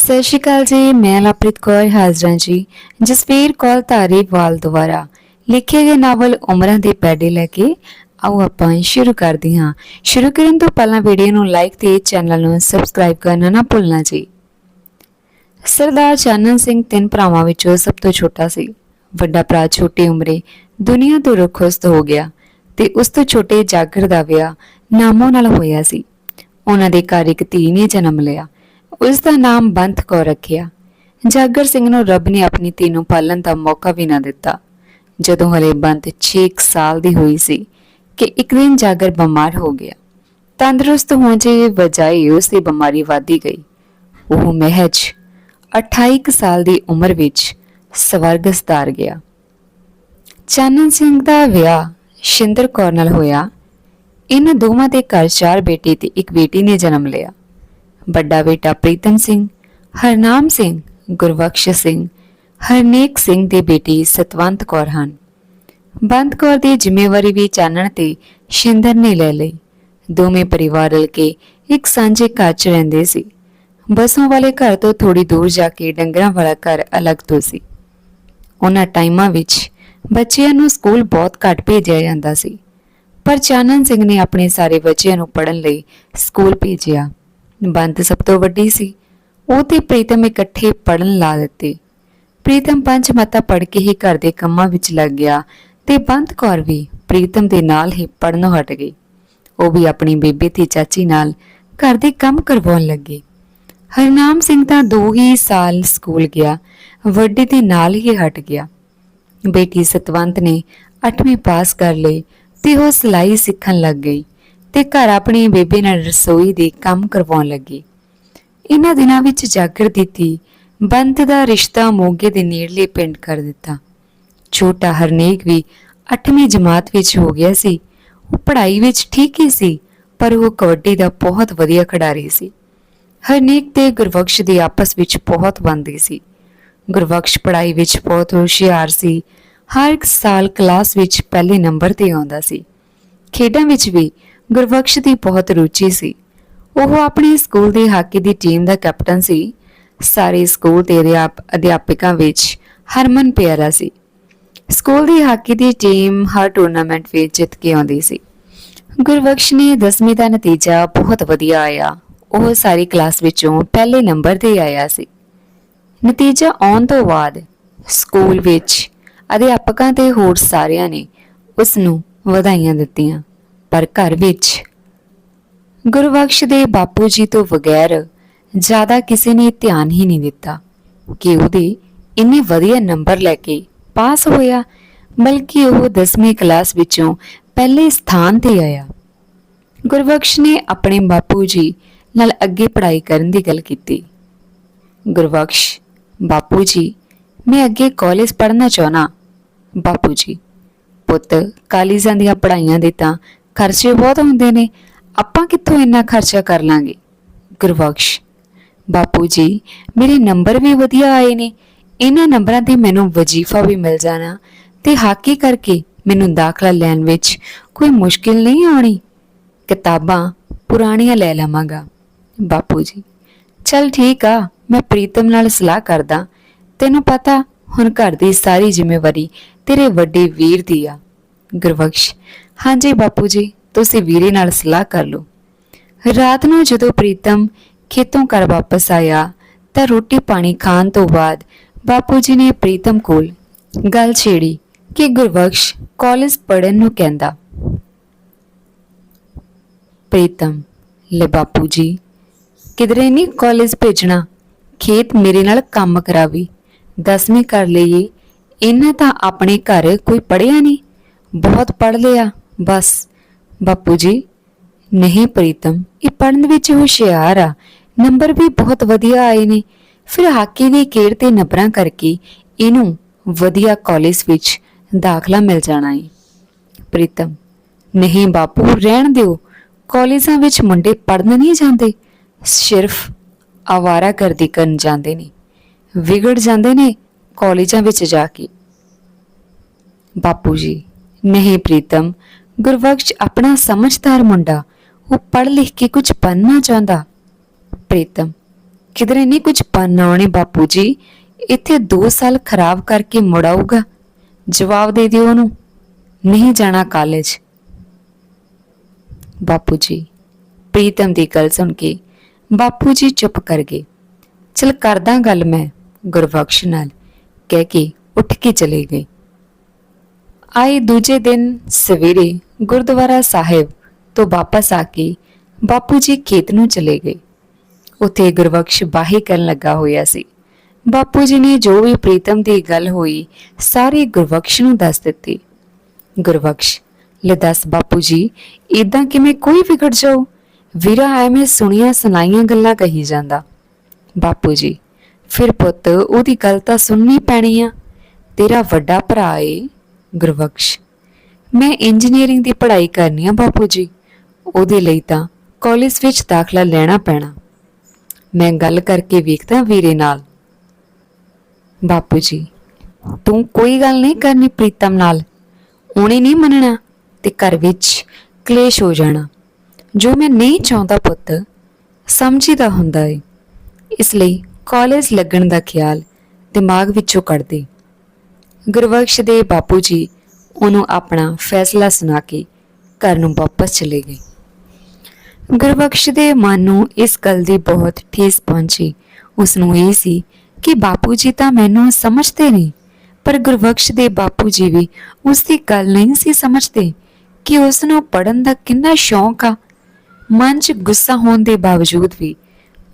ਸਤਿ ਸ਼੍ਰੀ ਅਕਾਲ ਜੀ, ਮੈਂ ਲਵਪ੍ਰੀਤ ਕੌਰ ਹਾਜ਼ਰਾਂ ਜੀ। ਜਸਵੀਰ ਕੌਰ ਧਾਰੀਵਾਲ ਦੁਆਰਾ ਲਿਖੇ ਗਏ ਨਾਵਲ ਉਮਰਾਂ ਦੇ ਪੈਡੇ ਲੈ ਕੇ ਆਓ ਆਪਾਂ ਸ਼ੁਰੂ ਕਰਦੇ ਹਾਂ। ਸ਼ੁਰੂ ਕਰਨ ਤੋਂ ਪਹਿਲਾਂ ਵੀਡੀਓ ਨੂੰ ਲਾਈਕ ਤੇ ਚੈਨਲ ਨੂੰ ਸਬਸਕ੍ਰਾਈਬ ਕਰਨਾ ਨਾ ਭੁੱਲਣਾ ਜੀ। ਸਰਦਾਰ ਚਾਨਣ ਸਿੰਘ ਤਿੰਨ ਭਰਾਵਾਂ ਵਿੱਚੋਂ ਸਭ ਤੋਂ ਛੋਟਾ ਸੀ। ਵੱਡਾ ਭਰਾ ਛੋਟੀ ਉਮਰੇ ਦੁਨੀਆ ਤੋਂ ਰੁਖਸਤ ਹੋ ਗਿਆ ਤੇ ਉਸ ਤੋਂ ਛੋਟੇ ਜਾਗਰ ਦਾ ਵਿਆਹ ਨਾਮੋ ਨਾਲ ਹੋਇਆ ਸੀ। ਉਹਨਾਂ ਦੇ ਘਰ ਇੱਕ ਧੀ ਨੇ ਜਨਮ ਲਿਆ। ਉਸ ਦਾ ਨਾਮ ਬੰਤ ਕੌਰ ਰੱਖਿਆ। ਜਾਗਰ ਸਿੰਘ ਨੂੰ ਰੱਬ ਨੇ ਆਪਣੀ ਧੀ ਨੂੰ ਪਾਲਣ ਦਾ ਮੌਕਾ ਵੀ ਨਾ ਦਿੱਤਾ। ਜਦੋਂ ਹਲੇ ਬੰਤ 6 ਸਾਲ ਦੀ ਹੋਈ ਸੀ ਕਿ ਇੱਕ ਦਿਨ ਜਾਗਰ ਬਿਮਾਰ ਹੋ ਗਿਆ। ਤੰਦਰੁਸਤ ਹੋਣ ਦੇ ਬਜਾਏ ਉਸ ਦੀ ਬਿਮਾਰੀ ਵਧਦੀ ਗਈ। ਉਹ ਮਹਿਜ 28 ਕੁ ਸਾਲ ਦੀ ਉਮਰ ਵਿੱਚ ਸਵਰਗ ਸਤਾਰ ਗਿਆ। ਚਾਨਣ ਸਿੰਘ ਦਾ ਵਿਆਹ ਸ਼ਿੰਦਰ ਕੌਰ ਨਾਲ ਹੋਇਆ। ਇਹਨਾਂ ਦੋਵਾਂ ਦੇ ਘਰ ਚਾਰ ਬੇਟੇ ਤੇ ਇੱਕ ਬੇਟੀ ਨੇ ਜਨਮ ਲਿਆ। ਵੱਡਾ ਬੇਟਾ ਪ੍ਰੀਤਮ ਸਿੰਘ, ਹਰਨਾਮ ਸਿੰਘ, ਗੁਰਬਖਸ਼ ਸਿੰਘ, ਹਰਨੇਕ ਸਿੰਘ ਦੇ ਬੇਟੀ ਸਤਵੰਤ ਕੌਰ ਹਨ। ਬੰਦ ਕੌਰ ਦੀ ਜ਼ਿੰਮੇਵਾਰੀ ਵੀ ਚਾਨਣ ਤੇ ਸ਼ਿੰਦਰ ਨੇ ਲੈ ਲਈ। ਦੋਵੇਂ ਪਰਿਵਾਰ ਰਲ ਕੇ ਇੱਕ ਸਾਂਝੇ ਘਰ 'ਚ ਰਹਿੰਦੇ ਸੀ। ਬਸੋਂ ਵਾਲੇ ਘਰ ਤੋਂ ਥੋੜੀ ਦੂਰ ਜਾ ਕੇ ਡੰਗਰਾਂ ਵਾਲਾ ਘਰ ਅਲੱਗ ਤੋਂ ਸੀ। ਉਹਨਾਂ ਟਾਈਮਾਂ ਵਿੱਚ ਬੱਚਿਆਂ ਨੂੰ ਸਕੂਲ ਬਹੁਤ ਘੱਟ ਭੇਜਿਆ ਜਾਂਦਾ ਸੀ। ਪਰ ਚਾਨਣ ਸਿੰਘ ਨੇ ਆਪਣੇ ਸਾਰੇ ਬੱਚਿਆਂ ਨੂੰ ਪੜ੍ਹਨ ਲਈ ਸਕੂਲ ਭੇਜਿਆ। ਬੰਤ ਸਭ ਤੋਂ ਵੱਡੀ ਸੀ। ਉਹ ਤੇ ਪ੍ਰੀਤਮ ਇਕੱਠੇ ਪੜ੍ਹਨ ਲਾ ਦਿੱਤੇ। ਪ੍ਰੀਤਮ ਪੰਜ ਮਤਾ ਪੜ੍ਹ ਕੇ ਹੀ ਘਰ ਦੇ ਕੰਮਾਂ ਵਿੱਚ ਲੱਗ ਗਿਆ ਤੇ ਬੰਤ ਕੌਰ ਵੀ ਪ੍ਰੀਤਮ ਦੇ ਨਾਲ ਹੀ ਪੜ੍ਹਨੋਂ ਹਟ ਗਈ। ਉਹ ਵੀ ਆਪਣੀ ਬੇਬੇ ਤੇ ਚਾਚੀ ਨਾਲ ਘਰ ਦੇ ਕੰਮ ਕਰਵਾਉਣ ਲੱਗੀ। ਹਰਨਾਮ ਸਿੰਘ ਤਾਂ ਦੋ ਹੀ ਸਾਲ ਸਕੂਲ ਗਿਆ, ਵੱਡੇ ਦੇ ਨਾਲ ਹੀ ਹਟ ਗਿਆ। ਬੇਟੀ ਸਤਵੰਤ ਨੇ 8ਵੀਂ ਪਾਸ ਕਰ ਲਈ ਤੇ ਉਹ ਸਿਲਾਈ ਸਿੱਖਣ ਲੱਗ ਗਈ। ਤੇ ਘਰ ਆਪਣੀ ਬੇਬੇ ਨਾਲ ਰਸੋਈ ਦੇ ਕੰਮ ਕਰਵਾਉਣ ਲੱਗੀ। ਇਹਨਾਂ ਦਿਨਾਂ ਵਿੱਚ ਜਾਗਰ ਦਿੱਤੀ ਬੰਤ ਦਾ ਰਿਸ਼ਤਾ ਮੋਗੇ ਦੇ ਨੇੜਲੇ ਪਿੰਡ ਕਰ ਦਿੱਤਾ। ਛੋਟਾ ਹਰਨੇਕ ਵੀ 8ਵੀਂ ਜਮਾਤ ਵਿੱਚ ਹੋ ਗਿਆ ਸੀ। ਉਹ ਪੜ੍ਹਾਈ ਵਿੱਚ ਠੀਕ ਹੀ ਸੀ, ਪਰ ਉਹ ਕਬੱਡੀ ਦਾ ਬਹੁਤ ਵਧੀਆ ਖਿਡਾਰੀ ਸੀ। ਹਰਨੇਕ ਤੇ ਗੁਰਬਖਸ਼ ਦੀ ਆਪਸ ਵਿੱਚ ਬਹੁਤ ਬਣਦੀ ਸੀ। ਗੁਰਬਖਸ਼ ਪੜ੍ਹਾਈ ਵਿੱਚ ਬਹੁਤ ਹੁਸ਼ਿਆਰ ਸੀ। ਹਰ ਇੱਕ ਸਾਲ ਕਲਾਸ ਵਿੱਚ ਪਹਿਲੇ ਨੰਬਰ ਤੇ ਆਉਂਦਾ ਸੀ। ਖੇਡਾਂ ਵਿੱਚ ਵੀ ਗੁਰਬਖਸ਼ ਦੀ ਬਹੁਤ ਰੁਚੀ ਸੀ। ਉਹ ਆਪਣੀ ਸਕੂਲ ਦੀ ਹਾਕੀ ਦੀ ਟੀਮ ਦਾ ਕੈਪਟਨ ਸੀ। ਸਾਰੇ ਸਕੂਲ ਦੇ ਅਧਿਆਪ, ਅਧਿਆਪਕਾਂ ਵਿੱਚ ਹਰਮਨ ਪਿਆਰਾ ਸੀ। ਸਕੂਲ ਦੀ ਹਾਕੀ ਦੀ ਟੀਮ ਹਰ ਟੂਰਨਾਮੈਂਟ ਵਿੱਚ ਜਿੱਤ ਕੇ ਆਉਂਦੀ ਸੀ। ਗੁਰਬਖਸ਼ ਨੇ 10ਵੀਂ ਦਾ ਨਤੀਜਾ ਬਹੁਤ ਵਧੀਆ ਆਇਆ। ਉਹ ਸਾਰੀ ਕਲਾਸ ਵਿੱਚੋਂ ਪਹਿਲੇ ਨੰਬਰ ਤੇ ਆਇਆ ਸੀ। ਨਤੀਜਾ ਆਉਣ ਤੋਂ ਬਾਅਦ ਸਕੂਲ ਵਿੱਚ ਅਧਿਆਪਕਾਂ ਤੇ ਹੋਰ ਸਾਰਿਆਂ ਨੇ ਉਸ ਨੂੰ ਵਧਾਈਆਂ ਦਿੱਤੀਆਂ। ਪਰ ਘਰ ਵਿੱਚ। ਗੁਰਬਖਸ਼ ਦੇ ਬਾਪੂ ਜੀ ਤੋਂ ਬਗੈਰ ਜ਼ਿਆਦਾ ਕਿਸੇ ਨੇ ਧਿਆਨ ਹੀ ਨਹੀਂ ਦਿੱਤਾ ਕਿ ਉਹਦੇ ਇੰਨੇ ਵਧੀਆ ਨੰਬਰ ਲੈ ਕੇ ਪਾਸ ਹੋਇਆ, ਬਲਕਿ ਉਹ 10ਵੀਂ ਕਲਾਸ ਵਿੱਚੋਂ ਪਹਿਲੇ ਸਥਾਨ ਤੇ ਆਇਆ। ਗੁਰਬਖਸ਼ ਨੇ ਆਪਣੇ ਬਾਪੂ ਜੀ ਨਾਲ ਅੱਗੇ ਪੜ੍ਹਾਈ ਕਰਨ ਦੀ ਗੱਲ ਕੀਤੀ। ਗੁਰਬਖਸ਼ ਬਾਪੂ ਜੀ, ਮੈਂ ਅੱਗੇ ਕਾਲਜ ਪੜ੍ਹਨਾ ਚਾਹਣਾ ਬਾਪੂ ਜੀ, ਪੁੱਤ, ਕਾਲਜਾਂ ਦੀਆਂ ਪੜ੍ਹਾਈਆਂ ਦੇ ਤਾਂ ਖਰਚੇ ਬਹੁਤ ਹੁੰਦੇ ਨੇ। ਆਪਾਂ ਕਿੱਥੋਂ ਇੰਨਾ ਖਰਚਾ ਕਰ ਲਾਂਗੇ? ਗੁਰਬਖਸ਼, ਬਾਪੂ ਜੀ, ਮੇਰੇ ਨੰਬਰ ਵੀ ਵਧੀਆ ਆਏ ਨੇ। ਇਹਨਾਂ ਨੰਬਰਾਂ ਤੇ ਮੈਨੂੰ ਵਜ਼ੀਫਾ ਵੀ ਮਿਲ ਜਾਣਾ। ਤੇ ਹਾਕੀ ਕਰਕੇ ਮੈਨੂੰ ਦਾਖਲਾ ਲੈਣ ਵਿੱਚ ਕੋਈ ਮੁਸ਼ਕਿਲ ਨਹੀਂ ਆਉਣੀ। ਕਿਤਾਬਾਂ ਪੁਰਾਣੀਆਂ ਲੈ ਲਵਾਂਗਾ। ਬਾਪੂ ਜੀ, ਚਲ ਠੀਕ ਆ, ਮੈਂ ਪ੍ਰੀਤਮ ਨਾਲ ਸਲਾਹ ਕਰਦਾ। ਤੈਨੂੰ ਪਤਾ, ਹੁਣ ਘਰ ਦੀ ਸਾਰੀ ਜ਼ਿੰਮੇਵਾਰੀ ਤੇਰੇ ਵੱਡੇ ਵੀਰ ਦੀ ਆ। ਗੁਰਬਖਸ਼। ਹਾਂਜੀ ਬਾਪੂ ਜੀ, ਤੁਸੀਂ ਵੀਰੇ ਨਾਲ ਸਲਾਹ ਕਰ ਲਓ। ਰਾਤ ਨੂੰ ਜਦੋਂ ਪ੍ਰੀਤਮ ਖੇਤੋਂ ਘਰ ਵਾਪਸ ਆਇਆ, ਤਾਂ ਰੋਟੀ ਪਾਣੀ ਖਾਣ ਤੋਂ ਬਾਅਦ ਬਾਪੂ ਜੀ ਨੇ ਪ੍ਰੀਤਮ ਕੋਲ ਗੱਲ ਛੇੜੀ ਕਿ ਗੁਰਬਖਸ਼ ਕਾਲਜ ਪੜ੍ਹਨ ਨੂੰ ਕਹਿੰਦਾ। ਪ੍ਰੀਤਮ, ਲੈ ਬਾਪੂ ਜੀ, ਕਿਧਰੇ ਨਹੀਂ ਕਾਲਜ ਭੇਜਣਾ? ਖੇਤ ਮੇਰੇ ਨਾਲ ਕੰਮ ਕਰਾਵੀ। ਦਸਵੀਂ ਕਰ ਲਈਏ ਇਹਨਾਂ ਤਾਂ ਆਪਣੇ ਘਰ ਕੋਈ ਪੜਿਆ ਨਹੀਂ। ਬਹੁਤ ਪੜ ਲਿਆ। ਬਸ। ਬਾਪੂ ਜੀ, ਨਹੀਂ ਪ੍ਰੀਤਮ, ਇਹ ਪੜਨ ਵਿੱਚ ਹੁਸ਼ਿਆਰ ਆ। ਨੰਬਰ ਵੀ ਬਹੁਤ ਵਧੀਆ ਆਏ ਨੇ। ਫਿਰ ਹਾਕੀ ਦੀ ਖੇਡ ਤੇ ਨਬਰਾਂ ਕਰਕੇ ਇਹਨੂੰ ਵਧੀਆ ਕਾਲਜ ਵਿੱਚ ਦਾਖਲਾ ਮਿਲ ਜਾਣਾ ਹੈ ਪ੍ਰੀਤਮ, ਨਹੀਂ ਬਾਪੂ, ਰਹਿਣ ਦਿਓ। ਕਾਲਜਾਂ ਵਿੱਚ ਮੁੰਡੇ ਪੜਨ ਨਹੀਂ ਜਾਂਦੇ। ਸਿਰਫ ਆਵਾਰਾਗਰਦੀ ਕਰਨ ਜਾਂਦੇ ਨੇ। ਵਿਗੜ ਜਾਂਦੇ ਨੇ ਕਾਲਜਾਂ ਵਿੱਚ ਜਾ ਕੇ। ਬਾਪੂ ਜੀ ਨਹੀਂ ਪ੍ਰੀਤਮ, ਗੁਰਬਖਸ਼ ਆਪਣਾ ਸਮਝਦਾਰ ਮੁੰਡਾ, ਉਹ ਪੜ੍ਹ ਲਿਖ ਕੇ ਕੁਝ ਬਣਨਾ ਚਾਹੁੰਦਾ। ਪ੍ਰੀਤਮ, ਕਿਧਰੇ ਨਹੀਂ ਕੁਝ ਪੰਨ ਆਉਣੇ ਬਾਪੂ ਜੀ? ਇੱਥੇ 2 ਸਾਲ ਖਰਾਬ ਕਰਕੇ ਮੁੜ ਆਊਗਾ। ਜਵਾਬ ਦੇ ਦਿਓ ਉਹਨੂੰ। ਨਹੀਂ ਜਾਣਾ ਕਾਲਜ ਬਾਪੂ ਜੀ, ਪ੍ਰੀਤਮ ਦੀ ਗੱਲ ਸੁਣ ਕੇ ਬਾਪੂ ਜੀ ਚੁੱਪ ਕਰ ਗਏ। ਚਲ ਕਰਦਾ ਗੱਲ ਮੈਂ, ਗੁਰਬਖਸ਼ ਨਾਲ। ਕਹਿ ਕੇ ਉੱਠ ਕੇ ਚਲੇ ਗਏ। ਆਏ ਦੂਜੇ ਦਿਨ ਸਵੇਰੇ ਗੁਰਦੁਆਰਾ ਸਾਹਿਬ ਤੋਂ ਵਾਪਸ ਆ ਕੇ ਬਾਪੂ ਜੀ ਖੇਤ ਨੂੰ ਚਲੇ ਗਏ। ਉੱਥੇ ਗੁਰਬਖਸ਼ ਬਾਹੀ ਕਰਨ ਲੱਗਾ ਹੋਇਆ ਸੀ। ਬਾਪੂ ਜੀ ਨੇ ਜੋ ਵੀ ਪ੍ਰੀਤਮ ਦੀ ਗੱਲ ਹੋਈ, ਸਾਰੀ ਗੁਰਬਖਸ਼ ਨੂੰ ਦੱਸ ਦਿੱਤੀ। ਗੁਰਬਖਸ਼, ਲੈ ਦੱਸ ਬਾਪੂ ਜੀ ਇਦਾਂ ਕਿਵੇਂ ਕੋਈ ਵਿਗੜ ਜਾਓ ਵੀਰਾ ਐਵੇਂ ਸੁਣੀਆਂ ਸੁਣਾਈਆਂ ਗੱਲਾਂ ਕਹੀ ਜਾਂਦਾ। ਬਾਪੂ ਜੀ, ਫਿਰ ਪੁੱਤ, ਉਹਦੀ ਗੱਲ ਤਾਂ ਸੁਣਨੀ ਪੈਣੀ ਆ। ਤੇਰਾ ਵੱਡਾ ਭਰਾ ਏ। ਗੁਰਬਖਸ਼, ਮੈਂ ਇੰਜੀਨੀਅਰਿੰਗ ਦੀ ਪੜ੍ਹਾਈ ਕਰਨੀ ਆ ਬਾਪੂ ਜੀ। ਉਹਦੇ ਲਈ ਤਾਂ ਕਾਲਜ ਵਿੱਚ ਦਾਖਲਾ ਲੈਣਾ ਪੈਣਾ। ਮੈਂ ਗੱਲ ਕਰਕੇ ਵੇਖਦਾ ਵੀਰੇ ਨਾਲ। ਬਾਪੂ ਜੀ, ਤੂੰ ਕੋਈ ਗੱਲ ਨਹੀਂ ਕਰਨੀ ਪ੍ਰੀਤਮ ਨਾਲ। ਉਹਨੇ ਨਹੀਂ ਮੰਨਣਾ ਤੇ ਘਰ ਵਿੱਚ ਕਲੇਸ਼ ਹੋ ਜਾਣਾ। ਜੋ ਮੈਂ ਨਹੀਂ ਚਾਹੁੰਦਾ ਪੁੱਤ, ਸਮਝੀਦਾ ਹੁੰਦਾ ਏ। ਇਸ ਲਈ ਕਾਲਜ ਲੱਗਣ ਦਾ ਖਿਆਲ ਦਿਮਾਗ ਵਿੱਚੋਂ ਕੱਢ ਦੇ। ਗੁਰਬਖਸ਼ ਦੇ ਬਾਪੂ ਜੀ ਉਹਨੂੰ ਆਪਣਾ ਫੈਸਲਾ ਸੁਣਾ ਕੇ ਘਰ ਨੂੰ ਵਾਪਸ ਚਲੇ ਗਏ। ਗੁਰਬਖਸ਼ ਦੇ ਮਨ ਨੂੰ ਇਸ ਗੱਲ ਦੀ ਬਹੁਤ ਠੇਸ ਪਹੁੰਚੀ। ਉਸ ਨੂੰ ਇਹ ਸੀ ਕਿ ਬਾਪੂ ਜੀ ਤਾਂ ਮੈਨੂੰ ਸਮਝਦੇ ਨਹੀਂ, ਪਰ ਗੁਰਬਖਸ਼ ਦੇ ਬਾਪੂ ਜੀ ਵੀ ਉਸ ਦੀ ਗੱਲ ਨਹੀਂ ਸੀ ਸਮਝਦੇ ਕਿ ਉਸ ਨੂੰ ਪੜਨ ਦਾ ਕਿੰਨਾ ਸ਼ੌਂਕ ਆ। ਮਨ 'ਚ ਗੁੱਸਾ ਹੋਣ ਦੇ ਬਾਵਜੂਦ ਵੀ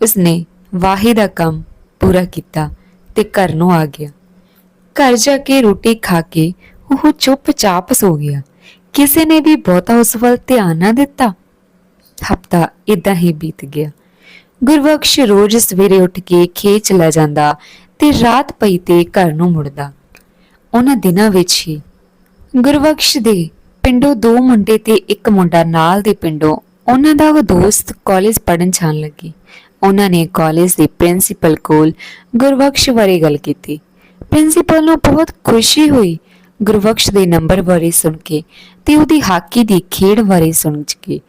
ਉਸਨੇ ਵਾਹੀ ਦਾ ਕੰਮ ਪੂਰਾ ਕੀਤਾ ਤੇ ਘਰ ਨੂੰ ਆ ਗਿਆ। ਘਰ ਜਾ ਕੇ ਰੋਟੀ ਖਾ ਕੇ ਉਹ ਚੁੱਪਚਾਪ ਸੋ ਗਿਆ। ਕਿਸੇ ਨੇ ਵੀ ਬਹੁਤਾ ਉਸ ਵੱਲ ਧਿਆਨ ਨਾ ਦਿੱਤਾ। ਹਫਤਾ ਇਦਾਂ ਹੀ ਬੀਤ ਗਿਆ। ਗੁਰਬਖਸ਼ ਰੋਜ਼ ਸਵੇਰੇ ਉੱਠ ਕੇ ਖੇਤ ਚਲਾ ਜਾਂਦਾ ਤੇ ਰਾਤ ਪਈ ਤੇ ਘਰ ਨੂੰ ਮੁੜਦਾ। ਉਹਨਾਂ ਦਿਨਾਂ ਵਿੱਚ ਹੀ ਗੁਰਬਖਸ਼ ਦੇ ਪਿੰਡੋਂ ਦੋ ਮੁੰਡੇ ਤੇ ਇੱਕ ਮੁੰਡਾ ਨਾਲ ਦੇ ਪਿੰਡੋਂ ਉਹਨਾਂ ਦਾ ਉਹ ਦੋਸਤ ਕਾਲਜ ਪੜਨ ਜਾਣ ਲੱਗੀ। ਉਹਨਾਂ ਨੇ ਕਾਲਜ ਦੇ ਪ੍ਰਿੰਸੀਪਲ ਕੋਲ ਗੁਰਬਖਸ਼ ਬਾਰੇ ਗੱਲ ਕੀਤੀ। ਪ੍ਰਿੰਸੀਪਲ ਨੂੰ ਬਹੁਤ ਖੁਸ਼ੀ ਹੋਈ। ਗੁਰਬਖਸ਼ ਦੇ ਨੰਬਰ ਬਾਰੇ ਸੁਣ ਕੇ ਤੇ ਉਹਦੀ ਹਾਕੀ ਦੀ ਖੇਡ ਬਾਰੇ ਸੁਣ ਕੇ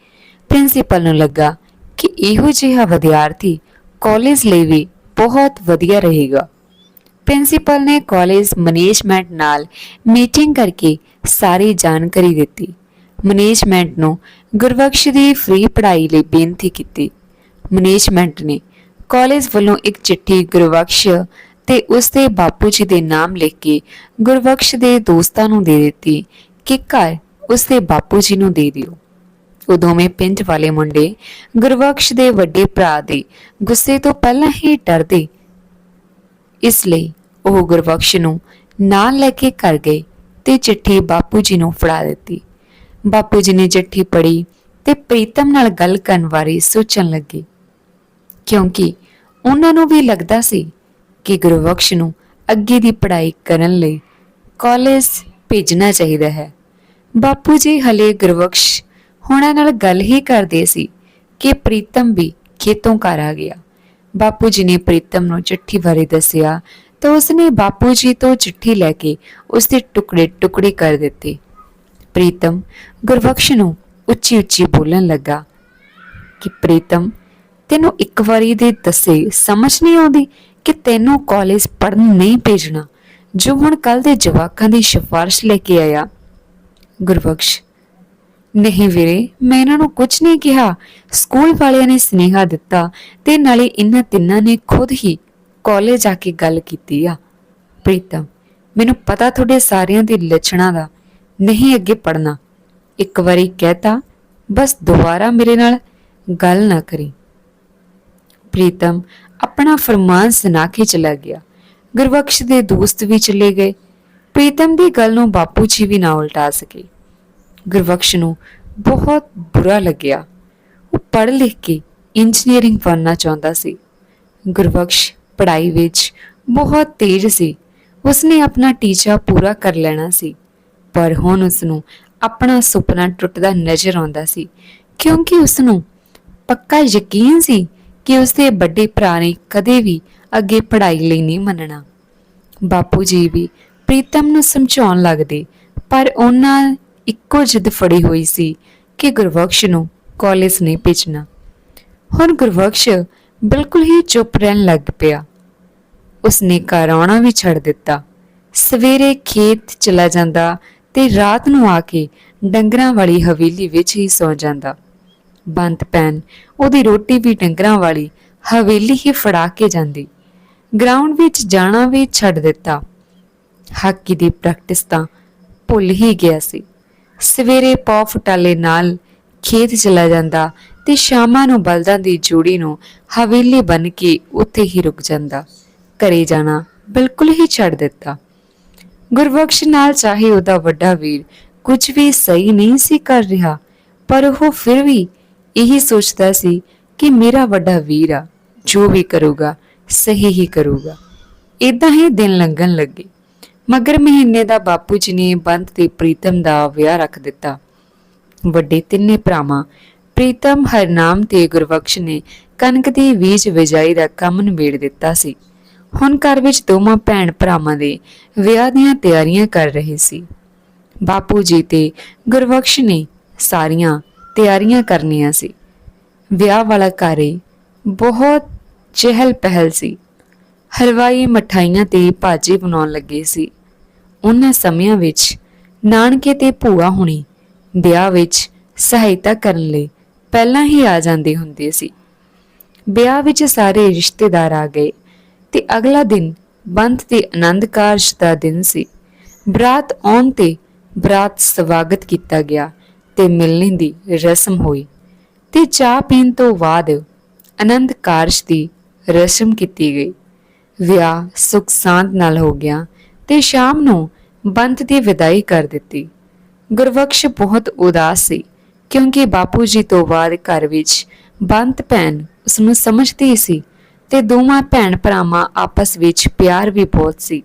ਪ੍ਰਿੰਸੀਪਲ ਨੂੰ ਲੱਗਾ ਕਿ ਇਹੋ ਜਿਹਾ ਵਿਦਿਆਰਥੀ ਕਾਲਜ ਲਈ ਵੀ ਬਹੁਤ ਵਧੀਆ ਰਹੇਗਾ। ਪ੍ਰਿੰਸੀਪਲ ਨੇ ਕਾਲਜ ਮੈਨੇਜਮੈਂਟ ਨਾਲ ਮੀਟਿੰਗ ਕਰਕੇ ਸਾਰੀ ਜਾਣਕਾਰੀ ਦਿੱਤੀ। ਮੈਨੇਜਮੈਂਟ ਨੂੰ ਗੁਰਬਖਸ਼ ਦੀ ਫ੍ਰੀ ਪੜ੍ਹਾਈ ਲਈ ਬੇਨਤੀ ਕੀਤੀ। ਮੈਨੇਜਮੈਂਟ ਨੇ ਕਾਲਜ ਵੱਲੋਂ ਇੱਕ ਚਿੱਠੀ ਗੁਰਬਖਸ਼ ਤੇ ਉਸ ਦੇ ਬਾਪੂ ਜੀ ਦੇ ਨਾਮ ਲਿਖ ਕੇ ਗੁਰਬਖਸ਼ ਦੇ ਦੋਸਤਾਂ ਨੂੰ ਦੇ ਦਿੱਤੀ ਕਿ ਘਰ ਉਸ ਦੇ ਬਾਪੂ ਜੀ ਨੂੰ ਦੇ ਦਿਓ। ਉਹ ਦੋਵੇਂ ਪਿੰਡ ਵਾਲੇ ਮੁੰਡੇ ਗੁਰਬਖਸ਼ ਦੇ ਵੱਡੇ ਭਰਾ ਦੇ ਗੁੱਸੇ ਤੋਂ ਪਹਿਲਾਂ ਹੀ ਡਰਦੇ। ਇਸ ਲਈ ਉਹ ਗੁਰਬਖਸ਼ ਨੂੰ ਨਾਲ ਲੈ ਕੇ ਘਰ ਗਏ ਤੇ ਚਿੱਠੀ ਬਾਪੂ ਜੀ ਨੂੰ ਫੜਾ ਦਿੱਤੀ। ਬਾਪੂ ਜੀ ਨੇ ਚਿੱਠੀ ਪੜ੍ਹੀ ਤੇ ਪ੍ਰੀਤਮ ਨਾਲ ਗੱਲ ਕਰਨ ਬਾਰੇ ਸੋਚਣ ਲੱਗੇ। ਕਿਉਂਕਿ ਉਹਨਾਂ ਨੂੰ ਵੀ ਲੱਗਦਾ ਸੀ ਕਿ ਗੁਰਬਖਸ਼ ਨੂੰ ਅੱਗੇ ਦੀ ਪੜ੍ਹਾਈ ਕਰਨ ਲਈ ਕਾਲਜ ਭੇਜਣਾ ਚਾਹੀਦਾ ਹੈ। ਬਾਪੂ ਜੀ ਹਲੇ ਗੁਰਬਖਸ਼ ਹੁਣਾਂ ਨਾਲ ਗੱਲ ਹੀ ਕਰਦੇ ਸੀ ਕਿ ਪ੍ਰੀਤਮ ਵੀ ਖੇਤੋਂ ਘਰ ਆ ਗਿਆ। ਬਾਪੂ ਜੀ ਨੇ ਪ੍ਰੀਤਮ ਨੂੰ ਚਿੱਠੀ ਬਾਰੇ ਦੱਸਿਆ ਤਾਂ ਉਸਨੇ ਬਾਪੂ ਜੀ ਤੋਂ ਚਿੱਠੀ ਲੈ ਕੇ ਉਸ ਦੇ ਟੁਕੜੇ ਟੁਕੜੇ ਕਰ ਦਿੱਤੇ। ਪ੍ਰੀਤਮ ਗੁਰਬਖਸ਼ ਨੂੰ ਉੱਚੀ ਉੱਚੀ ਬੋਲਣ ਲੱਗਾ ਕਿ ਪ੍ਰੀਤਮ, ਤੈਨੂੰ ਇੱਕ ਵਾਰੀ ਦੇ ਦੱਸੇ ਸਮਝ ਨਹੀਂ ਆਉਂਦੀ ਕਿ ਤੈਨੂੰ ਕਾਲਜ ਪੜ੍ਹਨ ਨਹੀਂ ਭੇਜਣਾ। ਜੋ ਹੁਣ ਕੱਲ ਦੇ ਜਵਾਕਾਂ ਦੀ ਸਿਫਾਰਿਸ਼ ਲੈ ਕੇ ਆਇਆ। ਗੁਰਬਖਸ਼। ਨਹੀਂ ਵੀਰੇ, ਮੈਂ ਇਹਨਾਂ ਨੂੰ ਕੁਝ ਨਹੀਂ ਕਿਹਾ। ਸਕੂਲ ਵਾਲਿਆਂ ਨੇ ਸਨੇਹਾ ਦਿੱਤਾ ਤੇ ਨਾਲੇ ਇਹਨਾਂ ਤਿੰਨਾਂ ਨੇ ਖੁਦ ਹੀ ਕਾਲਜ ਆ ਕੇ ਗੱਲ ਕੀਤੀ ਆ। ਪ੍ਰੀਤਮ, ਮੈਨੂੰ ਪਤਾ ਤੁਹਾਡੇ ਸਾਰਿਆਂ ਦੇ ਲੱਛਣਾਂ ਦਾ। ਨਹੀਂ ਅੱਗੇ ਪੜਨਾ ਇੱਕ ਵਾਰੀ ਕਹਿਤਾ, ਬਸ ਦੁਬਾਰਾ ਮੇਰੇ ਨਾਲ ਗੱਲ ਨਾ ਕਰੀ। ਪ੍ਰੀਤਮ ਆਪਣਾ ਫਰਮਾਨ ਸੁਣਾ ਕੇ ਚਲਾ ਗਿਆ। ਗੁਰਬਖਸ਼ ਦੇ ਦੋਸਤ ਵੀ ਚਲੇ ਗਏ। ਪ੍ਰੀਤਮ ਦੀ ਗੱਲ ਨੂੰ ਬਾਪੂ ਜੀ ਵੀ ਨਾ ਉਲਟਾ ਸਕੇ। ਗੁਰਬਖਸ਼ ਨੂੰ ਬਹੁਤ ਬੁਰਾ ਲੱਗਿਆ। ਉਹ ਪੜ੍ਹ ਲਿਖ ਕੇ ਇੰਜੀਨੀਅਰਿੰਗ ਬਣਨਾ ਚਾਹੁੰਦਾ ਸੀ। ਗੁਰਬਖਸ਼ ਪੜ੍ਹਾਈ ਵਿੱਚ ਬਹੁਤ ਤੇਜ਼ ਸੀ। ਉਸਨੇ ਆਪਣਾ ਟੀਚਾ ਪੂਰਾ ਕਰ ਲੈਣਾ ਸੀ। ਪਰ ਹੁਣ ਉਸ ਨੂੰ ਆਪਣਾ ਸੁਪਨਾ ਟੁੱਟਦਾ ਨਜ਼ਰ ਆਉਂਦਾ ਸੀ। ਕਿਉਂਕਿ ਉਸ ਨੂੰ ਪੱਕਾ ਯਕੀਨ ਸੀ ਕਿ ਉਸਦੇ ਵੱਡੇ ਭਰਾ ਨੇ ਕਦੇ ਵੀ ਅੱਗੇ ਪੜ੍ਹਾਈ ਲਈ ਨਹੀਂ ਮੰਨਣਾ। ਬਾਪੂ ਜੀ ਵੀ ਪ੍ਰੀਤਮ ਨੂੰ ਸਮਝਾਉਣ ਲੱਗਦੇ, ਪਰ ਉਹਨਾਂ ਇੱਕੋ ਜਿੱਦ ਫੜੀ ਹੋਈ ਸੀ ਕਿ ਗੁਰਬਖਸ਼ ਨੂੰ ਕਾਲਜ ਨਹੀਂ ਭੇਜਣਾ। ਹੁਣ ਗੁਰਬਖਸ਼ ਬਿਲਕੁਲ ਹੀ ਚੁੱਪ ਰਹਿਣ ਲੱਗ ਪਿਆ। ਉਸਨੇ ਘਰ ਆਉਣਾ ਵੀ ਛੱਡ ਦਿੱਤਾ। ਸਵੇਰੇ ਖੇਤ ਚਲਾ ਜਾਂਦਾ ਤੇ ਰਾਤ ਨੂੰ ਆ ਕੇ ਡੰਗਰਾਂ ਵਾਲੀ ਹਵੇਲੀ ਵਿੱਚ ਹੀ ਸੌ ਜਾਂਦਾ। ਬੰਤ ਪੈਣ। ਉਹਦੀ ਰੋਟੀ ਵੀ ਡੰਗਰਾਂ ਵਾਲੀ, ਹਵੇਲੀ ਹੀ ਫੜਾ ਕੇ ਜਾਂਦੀ। ਗਰਾਊਂਡ ਵਿੱਚ ਜਾਣਾ ਵੀ ਛੱਡ ਦਿੱਤਾ। ਹਾਕੀ ਦੀ ਪ੍ਰੈਕਟਿਸ ਤਾਂ ਭੁੱਲ ਹੀ ਗਿਆ ਸੀ। ਸਵੇਰੇ ਪੌ ਫਟਾਲੇ ਨਾਲ ਖੇਤ ਚਲਾ ਜਾਂਦਾ ਤੇ ਸ਼ਾਮਾਂ ਨੂੰ ਬਲਦਾਂ ਦੀ ਜੋੜੀ ਨੂੰ ਹਵੇਲੀ ਬਨ ਕੇ ਉੱਥੇ ਹੀ ਰੁਕ ਜਾਂਦਾ। ਘਰੇ ਜਾਣਾ ਬਿਲਕੁਲ ਹੀ ਛੱਡ ਦਿੱਤਾ। ਗੁਰਬਖਸ਼ ਨਾਲ ਚਾਹੇ ਉਹਦਾ ਵੱਡਾ ਵੀਰ ਕੁਝ ਵੀ ਸਹੀ ਨਹੀਂ ਸੀ ਕਰ ਰਿਹਾ, ਪਰ ਉਹ ਫਿਰ ਵੀ ਇਹੀ ਸੋਚਦਾ ਸੀ ਕਿ ਮੇਰਾ ਵੱਡਾ ਵੀਰ ਆ, ਜੋ ਵੀ ਕਰੂਗਾ, ਸਹੀ ਹੀ ਕਰੂਗਾ। ਇਦਾਂ ਹੀ ਦਿਨ ਲੰਘਣ ਲੱਗੇ। ਮਗਰ ਮਹੀਨੇ ਦਾ ਬਾਪੂ ਜੀ ਨੇ ਬੰਤ ਤੇ ਪ੍ਰੀਤਮ ਦਾ ਵਿਆਹ ਰੱਖ ਦਿੱਤਾ। ਵੱਡੇ ਤਿੰਨੇ ਭਰਾਵਾਂ, ਪ੍ਰੀਤਮ ਹਰਨਾਮ ਤੇ ਗੁਰਬਖਸ਼ ਨੇ ਕਣਕ ਦੀ ਬੀਜ ਬਿਜਾਈ ਦਾ ਕੰਮ ਨਿਬੇੜ ਦਿੱਤਾ ਸੀ। ਹੁਣ ਘਰ ਵਿੱਚ ਦੋਵਾਂ ਭੈਣ ਭਰਾਵਾਂ ਦੇ ਵਿਆਹ ਦੀਆਂ ਤਿਆਰੀਆਂ ਕਰ ਰਹੇ ਸੀ। ਬਾਪੂ ਜੀ ਤੇ ਗੁਰਬਖਸ਼ ਨੇ ਸਾਰੀਆਂ ਤਿਆਰੀਆਂ ਕਰਨੀਆਂ ਸੀ। ਵਿਆਹ ਵਾਲਾ ਘਰ ਬਹੁਤ ਚਹਿਲ ਪਹਿਲ ਸੀ। ਹਲਵਾਈ ਮਠਾਈਆਂ ਤੇ ਭਾਜੀ ਬਣਾਉਣ ਲੱਗੇ ਸੀ। ਉਹਨਾਂ ਸਮਿਆਂ ਵਿੱਚ ਨਾਨਕੇ ਤੇ ਭੂਆ ਹੁਣੀ ਵਿਆਹ ਵਿੱਚ ਸਹਾਇਤਾ ਕਰਨ ਲਈ ਪਹਿਲਾਂ ਹੀ ਆ ਜਾਂਦੇ ਹੁੰਦੇ ਸੀ। ਵਿਆਹ ਵਿੱਚ ਸਾਰੇ ਰਿਸ਼ਤੇਦਾਰ ਆ ਗਏ ਤੇ ਅਗਲਾ ਦਿਨ ਬੰਤ ਤੇ ਆਨੰਦ ਕਾਰਜ ਦਾ ਦਿਨ ਸੀ। ਬਰਾਤ ਆਉਣ ਤੇ ਬਰਾਤ ਸਵਾਗਤ ਕੀਤਾ ਗਿਆ। ਤੇ ਮਿਲਣੀ ਦੀ ਰਸਮ ਹੋਈ ਤੇ ਚਾਹ ਪੀਣ ਤੋਂ ਬਾਅਦ ਆਨੰਦ ਕਾਰਜ ਦੀ ਰਸਮ ਕੀਤੀ ਗਈ। ਵਿਆਹ ਸੁਖ ਸਾਂਦ ਨਾਲ ਹੋ ਗਿਆ ਤੇ ਸ਼ਾਮ ਨੂੰ ਬੰਤ ਦੀ ਵਿਦਾਈ ਕਰ ਦਿੱਤੀ। ਗੁਰਬਖਸ਼ ਬਹੁਤ ਉਦਾਸ ਸੀ ਕਿਉਂਕਿ ਬਾਪੂ ਜੀ ਤੋਂ ਬਾਅਦ ਘਰ ਵਿੱਚ ਬੰਤ ਭੈਣ ਉਸ ਨੂੰ ਸਮਝਦੀ ਸੀ ਤੇ ਦੋਵਾਂ ਭੈਣ ਭਰਾਵਾਂ ਆਪਸ ਵਿੱਚ ਪਿਆਰ ਵੀ ਬਹੁਤ ਸੀ।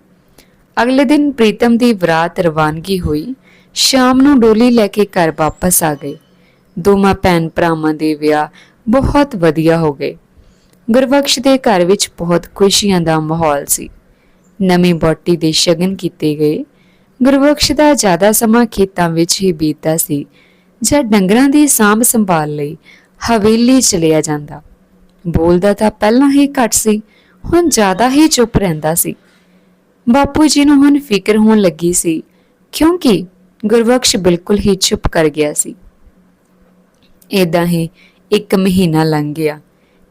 ਅਗਲੇ ਦਿਨ ਪ੍ਰੀਤਮ ਦੀ ਬਰਾਤ ਰਵਾਨਗੀ ਹੋਈ ਸ਼ਾਮ ਨੂੰ ਡੋਲੀ ਲੈ ਕੇ ਘਰ ਵਾਪਸ ਆ ਗਏ। ਦੋਵਾਂ ਭੈਣ ਭਰਾਵਾਂ ਦੇ ਵਿਆਹ ਬਹੁਤ ਵਧੀਆ ਹੋ ਗਏ। ਗੁਰਬਖਸ਼ ਦੇ ਘਰ ਵਿੱਚ ਬਹੁਤ ਖੁਸ਼ੀਆਂ ਦਾ ਮਾਹੌਲ ਸੀ। ਨਵੀਂ ਬੋਟੀ ਦੇ ਸ਼ਗਨ ਕੀਤੇ ਗਏ। ਗੁਰਬਖਸ਼ ਦਾ ਜ਼ਿਆਦਾ ਸਮਾਂ ਖੇਤਾਂ ਵਿੱਚ ਹੀ ਬੀਤਦਾ ਸੀ, ਜਾਂ ਡੰਗਰਾਂ ਦੀ ਸਾਂਭ ਸੰਭਾਲ ਲਈ ਹਵੇਲੀ ਚਲਿਆ ਜਾਂਦਾ। ਬੋਲਦਾ ਤਾਂ ਪਹਿਲਾਂ ਹੀ ਘੱਟ ਸੀ, ਹੁਣ ਜ਼ਿਆਦਾ ਹੀ ਚੁੱਪ ਰਹਿੰਦਾ ਸੀ। ਬਾਪੂ ਜੀ ਨੂੰ ਹੁਣ ਫਿਕਰ ਹੋਣ ਲੱਗੀ ਸੀ, ਕਿਉਂਕਿ ਗੁਰਬਖਸ਼ ਬਿਲਕੁਲ ਹੀ ਚੁੱਪ ਕਰ ਗਿਆ ਸੀ। ਏਦਾਂ ਹੀ ਇੱਕ ਮਹੀਨਾ ਲੰਘ ਗਿਆ।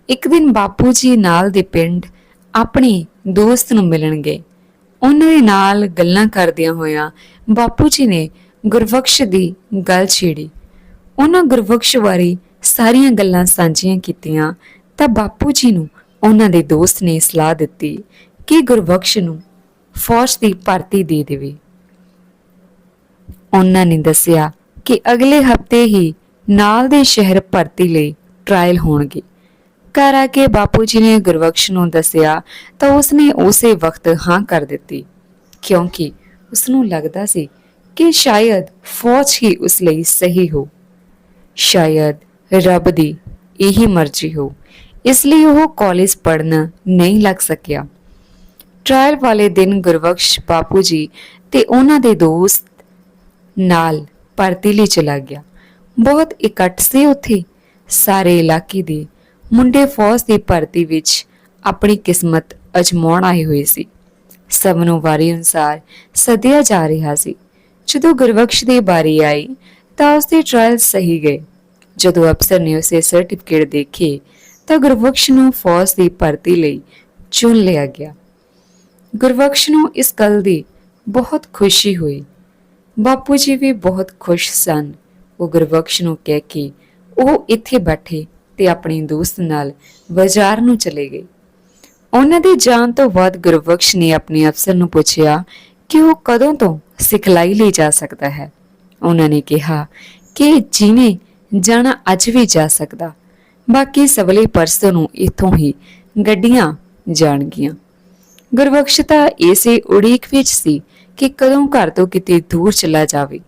ਇੱਕ ਦਿਨ ਬਾਪੂ ਜੀ ਨਾਲ ਦੇ ਪਿੰਡ ਆਪਣੇ ਦੋਸਤ ਨੂੰ ਮਿਲਣ ਗਏ ਉਹਨਾਂ ਦੇ ਨਾਲ ਗੱਲਾਂ ਕਰਦਿਆਂ ਹੋਇਆਂ ਬਾਪੂ ਜੀ ਨੇ ਗੁਰਬਖਸ਼ ਦੀ ਗੱਲ ਛੇੜੀ। ਉਹਨਾਂ ਗੁਰਬਖਸ਼ ਬਾਰੇ ਸਾਰੀਆਂ ਗੱਲਾਂ ਸਾਂਝੀਆਂ ਕੀਤੀਆਂ ਤਾਂ ਬਾਪੂ ਜੀ ਨੂੰ ਉਹਨਾਂ ਦੇ ਦੋਸਤ ਨੇ ਸਲਾਹ ਦਿੱਤੀ ਕਿ ਗੁਰਬਖਸ਼ ਨੂੰ ਫੌਜ ਦੀ ਭਰਤੀ ਦੇ ਦੇਵੇ। ਉਹਨਾਂ ਨੇ ਦੱਸਿਆ ਕਿ ਅਗਲੇ ਹਫ਼ਤੇ ਹੀ ਨਾਲ ਦੇ ਸ਼ਹਿਰ ਭਰਤੀ ਲਈ ਟ੍ਰਾਇਲ ਹੋਣਗੇ। ਘਰ ਆ ਕੇ ਬਾਪੂ ਜੀ ਨੇ ਗੁਰਬਖਸ਼ ਨੂੰ ਦੱਸਿਆ ਤਾਂ ਉਸਨੇ ਉਸੇ ਵਕਤ ਹਾਂ ਕਰ ਦਿੱਤੀ, ਕਿਉਂਕਿ ਉਸ ਨੂੰ ਲੱਗਦਾ ਸੀ ਕਿ ਸ਼ਾਇਦ ਫੌਜ ਹੀ ਉਸ ਲਈ ਸਹੀ ਹੋ। ਸ਼ਾਇਦ ਰੱਬ ਦੀ ਇਹੀ ਮਰਜ਼ੀ ਹੋ, ਇਸ ਲਈ ਉਹ ਕਾਲਜ ਪੜਨ ਨਹੀਂ ਲੱਗ ਸਕਿਆ। ਟ੍ਰਾਇਲ ਵਾਲੇ ਦਿਨ ਗੁਰਬਖਸ਼ ਬਾਪੂ ਜੀ ਤੇ ਉਹਨਾਂ ਦੇ ਦੋਸਤ ਨਾਲ ਭਰਤੀ ਲਈ ਚਲਾ ਗਿਆ। ਬਹੁਤ ਇਕੱਠ ਸੀ ਉੱਥੇ। ਸਾਰੇ ਇਲਾਕੇ ਦੇ ਮੁੰਡੇ ਫੌਜ ਦੀ ਭਰਤੀ ਵਿੱਚ ਆਪਣੀ ਕਿਸਮਤ ਅਜਮਾਉਣ ਆਏ ਹੋਏ ਸੀ। ਸਭ ਨੂੰ ਵਾਰੀ ਅਨੁਸਾਰ ਸੱਦਿਆ ਜਾ ਰਿਹਾ ਸੀ। ਜਦੋਂ ਗੁਰਬਖਸ਼ ਦੀ ਵਾਰੀ ਆਈ ਤਾਂ ਉਸਦੇ ਟ੍ਰਾਇਲ ਸਹੀ ਗਏ ਜਦੋਂ ਅਫਸਰ ਨੇ ਉਸੇ ਸਰਟੀਫਿਕੇਟ ਦੇਖੇ ਤਾਂ ਗੁਰਬਖਸ਼ ਨੂੰ ਫੌਜ ਦੀ ਭਰਤੀ ਲਈ ਚੁਣ ਲਿਆ ਗਿਆ। ਗੁਰਬਖਸ਼ ਨੂੰ ਇਸ ਗੱਲ ਦੀ ਬਹੁਤ ਖੁਸ਼ੀ ਹੋਈ। ਬਾਪੂ ਜੀ ਵੀ ਬਹੁਤ ਖੁਸ਼ ਸਨ। ਉਹ ਗੁਰਬਖਸ਼ ਨੂੰ ਕਹਿ ਕੇ ਉਹ ਇੱਥੇ ਬੈਠੇ ਤੇ ਆਪਣੇ ਦੋਸਤ ਨਾਲ ਬਾਜ਼ਾਰ ਨੂੰ ਚਲੇ ਗਏ। ਉਹਨਾਂ ਦੇ ਜਾਣ ਤੋਂ ਬਾਅਦ ਗੁਰਬਖਸ਼ ਨੇ ਆਪਣੇ ਅਫਸਰ ਨੂੰ ਪੁੱਛਿਆ ਕਿ ਉਹ ਕਦੋਂ ਤੋਂ ਸਿਖਲਾਈ ਲਈ ਜਾ ਸਕਦਾ ਹੈ। ਉਹਨਾਂ ਨੇ ਕਿਹਾ ਕਿ ਜਿਵੇਂ ਜਾਣਾ ਅੱਜ ਵੀ ਜਾ ਸਕਦਾ, ਬਾਕੀ ਸਵਲੇ ਪਰਸੋਂ ਨੂੰ ਇੱਥੋਂ ਹੀ ਗੱਡੀਆਂ ਜਾਣਗੀਆਂ। ਗੁਰਬਖਸ਼ ਤਾਂ ਇਸੇ ਉਡੀਕ ਵਿੱਚ ਸੀ ਕਿ ਕਦੋਂ ਘਰ ਤੋਂ ਕਿਤੇ ਦੂਰ ਚਲਾ ਜਾਵੇ,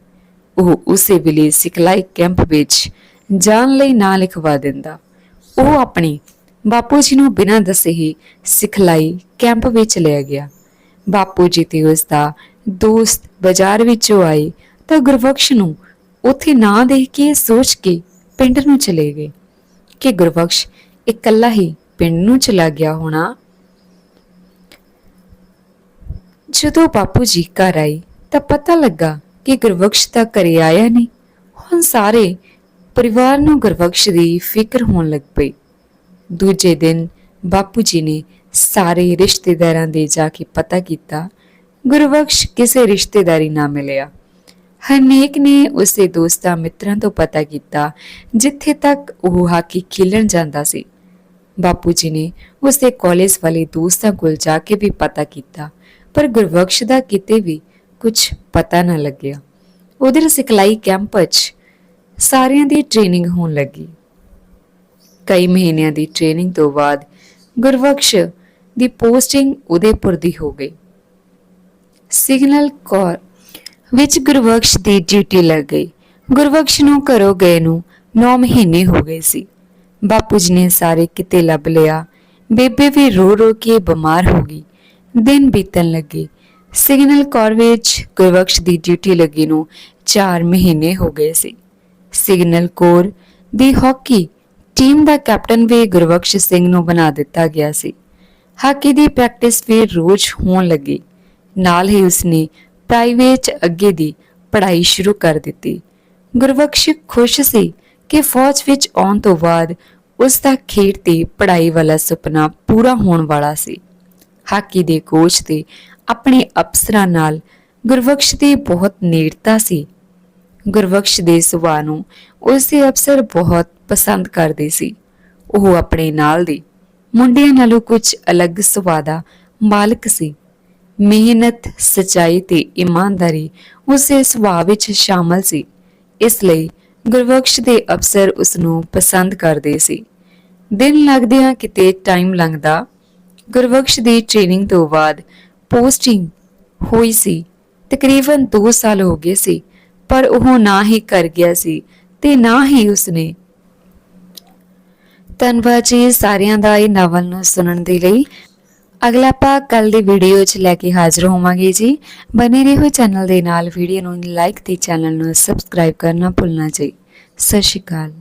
ਉਹ ਉਸੇ ਵੇਲੇ ਸਿਖਲਾਈ ਕੈਂਪ ਵਿੱਚ ਜਾਣ ਲਈ ਨਾਂ ਲਿਖਵਾ ਦਿੰਦਾ। ਉਹ ਆਪਣੇ ਬਾਪੂ ਜੀ ਨੂੰ ਬਿਨਾਂ ਦੱਸੇ ਹੀ ਸਿਖਲਾਈ ਕੈਂਪ ਵਿੱਚ ਲੈ ਗਿਆ। ਬਾਪੂ ਜੀ ਤੇ ਉਸ ਦਾ ਦੋਸਤ ਬਾਜ਼ਾਰ ਵਿੱਚੋਂ ਆਏ ਤਾਂ ਗੁਰਬਖਸ਼ ਨੂੰ ਉੱਥੇ ਨਾ ਦੇਖ ਕੇ ਸੋਚ ਕੇ ਪਿੰਡ ਨੂੰ ਚਲੇ ਗਏ ਕਿ ਗੁਰਬਖਸ਼ ਇਕੱਲਾ ਹੀ ਪਿੰਡ ਨੂੰ ਚਲਾ ਗਿਆ ਹੋਣਾ ਜਦੋਂ ਬਾਪੂ ਜੀ ਘਰ ਆਏ ਤਾਂ ਪਤਾ ਲੱਗਾ ਕਿ ਗੁਰਬਖਸ਼ ਤਾਂ ਘਰੇ ਆਇਆ ਨਹੀਂ। ਹੁਣ ਸਾਰੇ ਪਰਿਵਾਰ ਨੂੰ ਗੁਰਬਖਸ਼ ਦੀ ਫਿਕਰ ਹੋਣ ਲੱਗ ਪਈ। ਦੂਜੇ ਦਿਨ ਬਾਪੂ ਜੀ ਨੇ ਸਾਰੇ ਰਿਸ਼ਤੇਦਾਰਾਂ ਦੇ ਜਾ ਕੇ ਪਤਾ ਕੀਤਾ, ਗੁਰਬਖਸ਼ ਕਿਸੇ ਰਿਸ਼ਤੇਦਾਰੀ ਨਾ ਮਿਲਿਆ। ਹਰਨੇਕ ਨੇ ਉਸੇ ਦੋਸਤਾਂ ਮਿੱਤਰਾਂ ਤੋਂ ਪਤਾ ਕੀਤਾ, ਜਿੱਥੇ ਤੱਕ ਉਹ ਹਾਕੀ ਖੇਲਣ ਜਾਂਦਾ ਸੀ। ਬਾਪੂ ਜੀ ਨੇ ਉਸੇ ਕਾਲਜ ਵਾਲੇ ਦੋਸਤਾਂ ਕੋਲ ਜਾ ਕੇ ਵੀ ਪਤਾ ਕੀਤਾ ਪਰ ਗੁਰਬਖਸ਼ ਦਾ ਕਿਤੇ ਵੀ ਕੁਝ ਪਤਾ ਨਾ ਲੱਗਿਆ। ਉਧਰ ਸਿਖਲਾਈ ਕੈਂਪ 'ਚ ਸਾਰਿਆਂ ਦੀ ਟ੍ਰੇਨਿੰਗ ਹੋਣ ਲੱਗੀ। ਕਈ ਮਹੀਨਿਆਂ ਦੀ ਟ੍ਰੇਨਿੰਗ ਤੋਂ ਬਾਅਦ ਗੁਰਬਖਸ਼ ਦੀ ਪੋਸਟਿੰਗ ਉਦੈਪੁਰ ਦੀ ਹੋ ਗਈ। ਸਿਗਨਲ ਕੋਰ ਵਿੱਚ ਗੁਰਬਖਸ਼ ਦੀ ਡਿਊਟੀ ਲੱਗ ਗਈ। ਗੁਰਬਖਸ਼ ਨੂੰ ਘਰੋਂ ਗਏ ਨੂੰ 9 ਮਹੀਨੇ ਹੋ ਗਏ ਸੀ। ਬਾਪੂ ਜੀ ਨੇ ਸਾਰੇ ਕਿਤੇ ਲੱਭ ਲਿਆ। ਬੇਬੇ ਵੀ ਰੋ ਰੋ ਕੇ ਬਿਮਾਰ ਹੋ ਗਈ। ਦਿਨ ਬੀਤਣ ਲੱਗੇ। ਸਿਗਨਲ ਕੋਰ ਵਿੱਚ ਗੁਰਬਖਸ਼ ਦੀ ਡਿਊਟੀ ਲੱਗੀ ਨੂੰ 4 ਮਹੀਨੇ ਹੋ ਗਏ ਸੀ। ਸਿਗਨਲ ਕੋਰ ਦੀ ਹਾਕੀ ਟੀਮ ਦਾ ਕੈਪਟਨ ਵੀ ਗੁਰਬਖਸ਼ ਸਿੰਘ ਨੂੰ ਬਣਾ ਦਿੱਤਾ ਗਿਆ ਸੀ। ਹਾਕੀ ਦੀ ਪ੍ਰੈਕਟਿਸ ਵੀ ਰੋਜ਼ ਹੋਣ ਲੱਗੀ। ਨਾਲ ਹੀ ਉਸਨੇ ਪ੍ਰਾਈਵੇਟ ਅੱਗੇ ਦੀ ਪੜ੍ਹਾਈ ਸ਼ੁਰੂ ਕਰ ਦਿੱਤੀ। ਗੁਰਬਖਸ਼ ਖੁਸ਼ ਸੀ ਕਿ ਫੌਜ ਵਿੱਚ ਆਉਣ ਤੋਂ ਬਾਅਦ ਉਸ ਦਾ ਖੇਡ ਤੇ ਪੜ੍ਹਾਈ ਵਾਲਾ ਸੁਪਨਾ ਪੂਰਾ ਹੋਣ ਵਾਲਾ ਸੀ। ਹਾਕੀ ਦੇ ਕੋਚ ਤੇ ਆਪਣੇ ਅਫਸਰਾਂ ਨਾਲ ਗੁਰਬਖਸ਼ ਦੀ ਬਹੁਤ ਨੇੜਤਾ ਸੀ। ਗੁਰਬਖਸ਼ ਦੇ ਸੁਭਾਅ ਨੂੰ ਉਸ ਦੇ ਅਫਸਰ ਬਹੁਤ ਪਸੰਦ ਕਰਦੇ ਸੀ। ਉਹ ਆਪਣੇ ਨਾਲ ਦੇ ਮੁੰਡਿਆਂ ਨਾਲੋਂ ਕੁਝ ਅਲੱਗ ਸੁਭਾਅ ਦਾ ਮਾਲਕ ਸੀ। ਮਿਹਨਤ, ਸਚਾਈ ਤੇ ਇਮਾਨਦਾਰੀ ਉਸ ਦੇ ਸੁਭਾਅ ਵਿੱਚ ਸ਼ਾਮਲ ਸੀ। ਇਸ ਲਈ ਗੁਰਬਖਸ਼ ਦੇ ਅਫਸਰ ਉਸ ਨੂੰ ਪਸੰਦ ਕਰਦੇ ਸੀ। ਦਿਨ ਲੱਗਦਿਆਂ ਕਿਤੇ ਟਾਈਮ ਲੰਘਦਾ ਗੁਰਬਖਸ਼ ਦੀ ਟ੍ਰੇਨਿੰਗ ਤੋਂ ਬਾਅਦ ਪੋਸਟਿੰਗ ਹੋਈ ਸੀ। ਤਕਰੀਬਨ 2 ਸਾਲ ਹੋ ਗਏ ਸੀ, ਪਰ ਉਹ ਨਾ ਹੀ ਕਰ ਗਿਆ ਸੀ ਤੇ ਨਾ ਹੀ ਉਸਨੇ ਧੰਨਵਾਦ ਜੀ ਸਾਰਿਆਂ ਦਾ ਇਹ ਨਾਵਲ ਨੂੰ ਸੁਣਨ ਦੇ ਲਈ। ਅਗਲਾ ਆਪਾਂ ਕੱਲ ਦੀ ਵੀਡੀਓ 'ਚ ਲੈ ਕੇ ਹਾਜ਼ਰ ਹੋਵਾਂਗੇ ਜੀ। ਬਨੇ ਰਹੋ ਚੈਨਲ ਦੇ ਨਾਲ ਵੀਡੀਓ ਨੂੰ ਲਾਈਕ ਤੇ ਚੈਨਲ ਨੂੰ ਸਬਸਕ੍ਰਾਈਬ ਕਰਨਾ ਭੁੱਲਣਾ ਜੀ। ਸਤਿ ਸ਼੍ਰੀ ਅਕਾਲ।